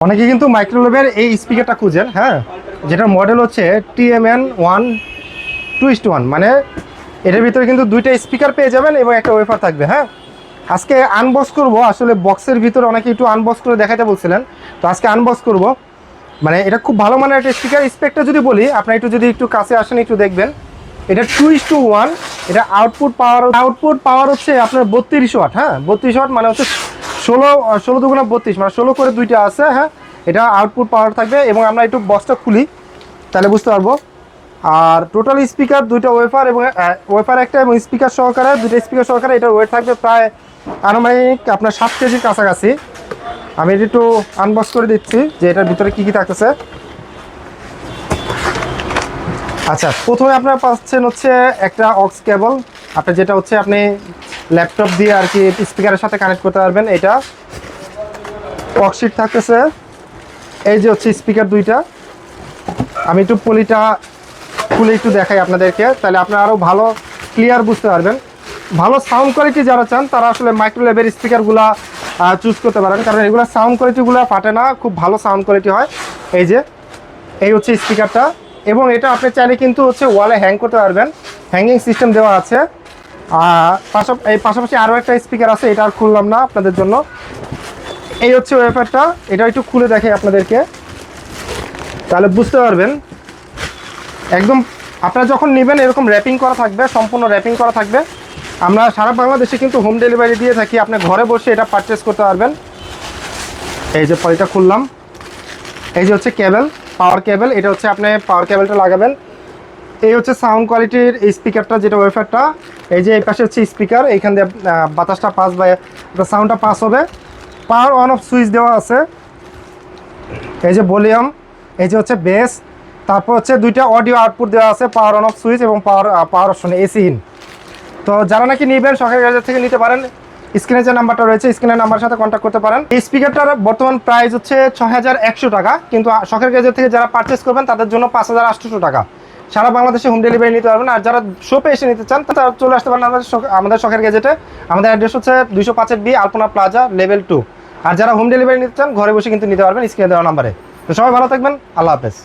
অনেকে কিন্তু মাইক্রোওয়েভের এই স্পিকারটা খুঁজেন হ্যাঁ? যেটার মডেল হচ্ছে TMN one two east one মানে এটার ভিতরে কিন্তু দুইটা স্পিকার পেয়ে যাবেন এবং একটা ওয়েফার থাকবে হ্যাঁ? আজকে আনবক্স করব, আসলে বক্সের ভিতরে অনেকে একটু আনবক্স করে দেখাতে বলছিলেন, তো আজকে আনবক্স করব। মানে এটা খুব ভালো মানের একটা স্পিকার স্পেকটা যদি বলি, আপনার একটু যদি একটু কাছে আসেন, একটু দেখবেন। এটা টু ইস টু ওয়ান এটা আউটপুট পাওয়ার আউটপুট পাওয়ার হচ্ছে আপনার বত্রিশ ওয়াট হ্যাঁ? বত্রিশ ওয়াট মানে হচ্ছে ষোলো ষোলো দুগুণা বত্রিশ মানে ষোলো করে দুইটা আছে হ্যাঁ? এটা আউটপুট পাওয়ার থাকবে এবং আমরা একটু বক্সটা খুলি, তাহলে বুঝতে পারব। আর টোটাল স্পিকার দুইটা ওয়েফার এবং ওয়েফার একটা এবং স্পিকার সহকারে, দুইটা স্পিকার সহকারে এটার ওয়েট থাকবে প্রায় আনুমানিক আপনার সাত কেজির কাছাকাছি। আমি এটা একটু আনবক্স করে দিচ্ছি যে এটার ভিতরে কী কী থাকতেছে। আচ্ছা প্রথমে আপনারা পাচ্ছেন হচ্ছে একটা অক্স কেবল আপনার যেটা হচ্ছে আপনি ল্যাপটপ দিয়ে আর কি স্পিকারের সাথে কানেক্ট করতে পারবেন, এটা। অক্সিট থাকতেছে। এই যে হচ্ছে স্পিকার দুইটা। আমি একটু পলিটা, খুলে একটু দেখাই আপনাদেরকে, তাহলে আপনারা আরও ভালো ক্লিয়ার বুঝতে পারবেন। ভালো সাউন্ড কোয়ালিটি যারা চান, তারা আসলে মাইক্রো মাইক্রোলেভের স্পিকারগুলো চুজ করতে পারেন। কারণ এগুলো সাউন্ড কোয়ালিটিগুলো ফাটে না, খুব ভালো সাউন্ড কোয়ালিটি হয়। এই যে, এই হচ্ছে স্পিকারটা এবং এটা আপনি চাইলে কিন্তু হচ্ছে ওয়ালে হ্যাং করতে পারবেন। হ্যাঙ্গিং সিস্টেম দেওয়া আছে। এই পাশাপাশি আরও একটা স্পিকার আছে, এটা আর খুললাম না আপনাদের জন্য। এই হচ্ছে ওয়েফারটা এটা একটু খুলে দেখাই আপনাদেরকে। তাহলে বুঝতে পারবেন। একদম আপনারা যখন নেবেন, এরকম র্যাপিং করা থাকবে, সম্পূর্ণ র্যাপিং করা থাকবে। আমরা সারা বাংলাদেশে কিন্তু হোম ডেলিভারি দিয়ে থাকি, আপনি ঘরে বসে এটা পারচেস করতে পারবেন। এই যে পলিটা খুললাম। এই যে হচ্ছে কেবল পাওয়ার কেবল এটা হচ্ছে আপনি পাওয়ার কেবলটা লাগাবেন। এই হচ্ছে সাউন্ড কোয়ালিটির স্পিকারটা যেটা ওয়েফারটা এই যে এই পাশে হচ্ছে স্পিকার এইখান দিয়ে বাতাসটা পাস বা সাউন্ডটা পাস হবে। পাওয়ার অন অফ সুইচ দেওয়া আছে। এই যে ভলিউম এই যে হচ্ছে বেস তারপর হচ্ছে দুইটা অডিও আউটপুট দেওয়া আছে পাওয়ার অন অফ সুইচ এবং power power option AC in তো যারা নাকি নেবেন, সরকারি গাড়ি থেকে নিতে পারেন স্ক্রিনে যে নাম্বারটা রয়েছে স্ক্রিনের নাম্বারের সাথে কন্ট্যাক্ট করতে পারেন। এই স্পিকারটার বর্তমান প্রাইস হচ্ছে ছ টাকা, কিন্তু সরকারি গাড়ি থেকে যারা পারচেস করবেন, তাদের জন্য পাঁচ টাকা। সারা বাংলাদেশে হোম ডেলিভারি নিতে পারবেন। আর যারা শপে এসে নিতে চান, তারা চলে আসতে পারেন আমাদের আমাদের শখের গেজেটে আমাদের অ্যাড্রেস হচ্ছে দুইশো পাঁচের B Alpana plaza level two আর যারা হোম ডেলিভারি নিতে চান, ঘরে বসে কিন্তু নিতে পারবেন স্ক্রিনে দেওয়া নাম্বারে তো সবাই ভালো থাকবেন। আল্লাহ হাফেজ।